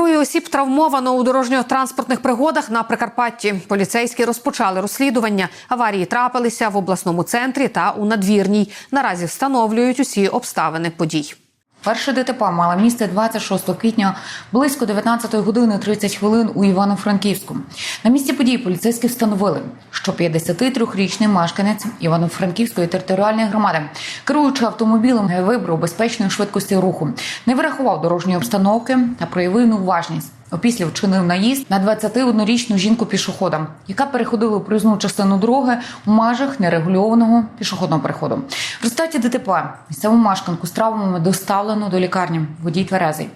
Троє осіб травмовано у дорожньо-транспортних пригодах на Прикарпатті. Поліцейські розпочали розслідування. Аварії трапилися в обласному центрі та у надвірній. Наразі встановлюють усі обставини подій. Перше ДТП мало місце 26 квітня близько 19 години 30 хвилин у Івано-Франківську. На місці події поліцейські встановили, що 53-річний мешканець Івано-Франківської територіальної громади, керуючи автомобілем, вибрав безпечної швидкості руху, не врахував дорожньої обстановки та проявив неуважність. Опісля вчинив наїзд на 21-річну жінку пішохода, яка переходила проїзну частину дороги у межах нерегульованого пішохідного переходу. В результаті ДТП місцеву мешканку з травмами доставлено до лікарні. Водій тверезий.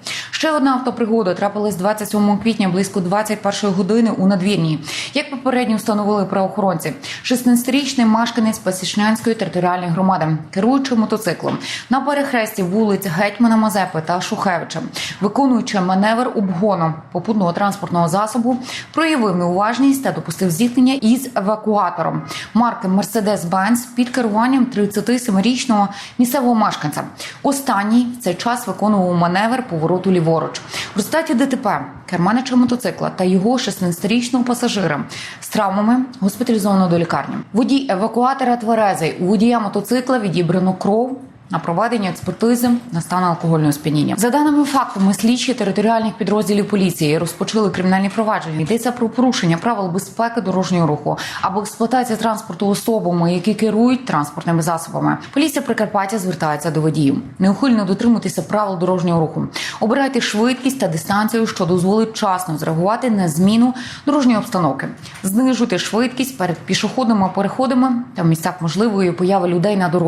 Ще одна автопригода трапилась 27 квітня близько 21 години у надвірній. Як попередньо встановили правоохоронці, 16-річний мешканець Пасічнянської територіальної громади, керуючи мотоциклом на перехресті вулиць Гетьмана Мазепи та Шухевича, виконуючи маневр обгону попутного транспортного засобу, проявив неуважність та допустив зіткнення із евакуатором марки Mercedes-Benz під керуванням 37-річного місцевого мешканця. Останній в цей час виконував маневр повороту ліворуч. В результаті ДТП керманича мотоцикла та його 16-річного пасажира з травмами госпіталізовано до лікарні. Водій евакуатора тверезий у водія мотоцикла відібрано кров. На проведення експертизи на стан алкогольного сп'яніння за даними фактами, слідчі територіальних підрозділів поліції розпочали кримінальні провадження. Йдеться про порушення правил безпеки дорожнього руху або експлуатація транспорту особами, які керують транспортними засобами. Поліція Прикарпаття звертається до водіїв. Неухильно дотримуйтеся правил дорожнього руху. Обирайте швидкість та дистанцію, що дозволить вчасно зреагувати на зміну дорожньої обстановки. Знижуйте швидкість перед пішохідними переходами та в місцях можливої появи людей на дорозі.